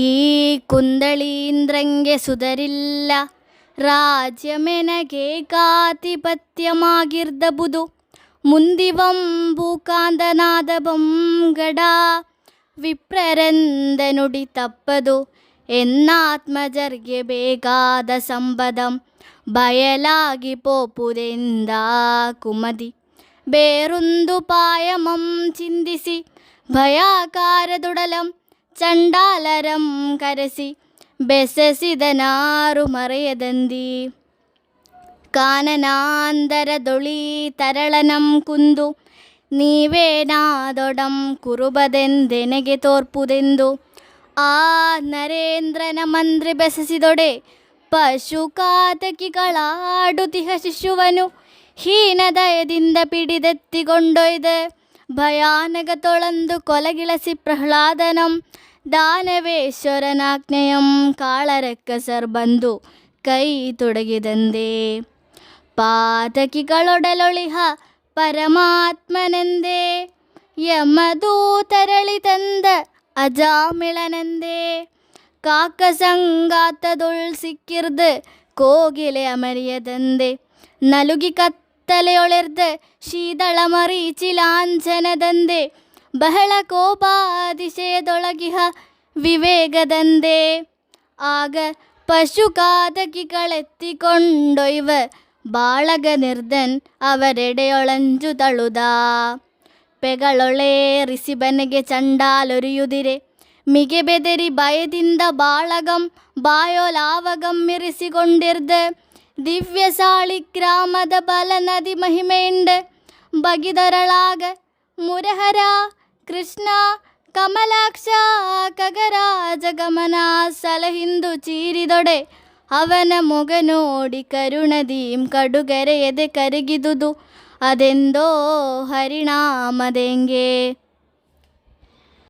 ഈ കുന്തളീന്ദ്രങ്കെ സുതരില്ല രാജ്യമെനകെ കാതിപത്യമാകിർദുതു മുന്തിവം പൂക്കാന്തനാദപം ഗടാ വിപ്രരന്തനുടി തപ്പതു എന്നാത്മചര്യ സമ്പദം ബയലാകി പോപ്പുരെന്താ കുമതി വേറുന്തു പായമം ചിന്തിസി ഭയാകാരതുടലം ചണ്ടാലരം കരസി ബസസിതനാറുമറയദന്തി കാനനാന്തരതൊളി തരളനം കുന്തു നീവേനാതൊടം കുറുപതെന്തെനകെ തോർപ്പുതെന്തു ആ നരേന്ദ്രന മന്ത്രി ബസസിതൊടെ പശു കാതകികളാടുതിഹ ശിശുവനു ഹീനതയതിൻ്റെ പിടിതെത്തികൊണ്ടൊയ്ത് ഭയാനകത്തൊളന്തു കൊലകിളസി പ്രഹ്ലാദനം ദാനവേശ്വരനാജ്ഞയം കാളരക്കസർ ബന്ധു കൈ തുടങ്ങിതന്തേ പാതകികളൊടലൊളിഹ പരമാത്മനെന്തേ യമദൂതരളി തന്ത് അജാമിളനെന്തേ കാക്കസംഗാത്തതുൾ സിക്കിർത് കോകിലെ അമരിയതന്തേ നലുകി കത്ത് തലയൊളിർത്ത് ശീതളമറിയിച്ചിലാഞ്ചനദന്തെ ബഹളകോപാതിശയതൊളകിഹ വിവേകദന്തേ ആകെ പശുകാതകികളെത്തിക്കൊണ്ടൊയ്വ് ബാളകനിർദ്ദൻ അവരിടയൊളഞ്ചു തളുതാ പെകളൊളേ ഋസിബനകെ ചണ്ടാലൊരുയുതിരെ മികബെതരി ഭയതിന്ത ബാളകം ബായോലാവകം മിറിസികൊണ്ടിർത്ത് കൊണ്ടിർ ദിവ്യസാളി ഗ്രാമത പല നദി മഹിമയുണ്ട് ബഗിതരളാക മുരഹര കൃഷ്ണ കമലാക്ഷ കകരാജഗമനാ സലഹിന്ദു ചീരിതൊടെ അവന മുഖനോടി കരുണതീം കടുകരയത് കരുകിതുതു അതെന്തോ ഹരിണാമതെങ്കേ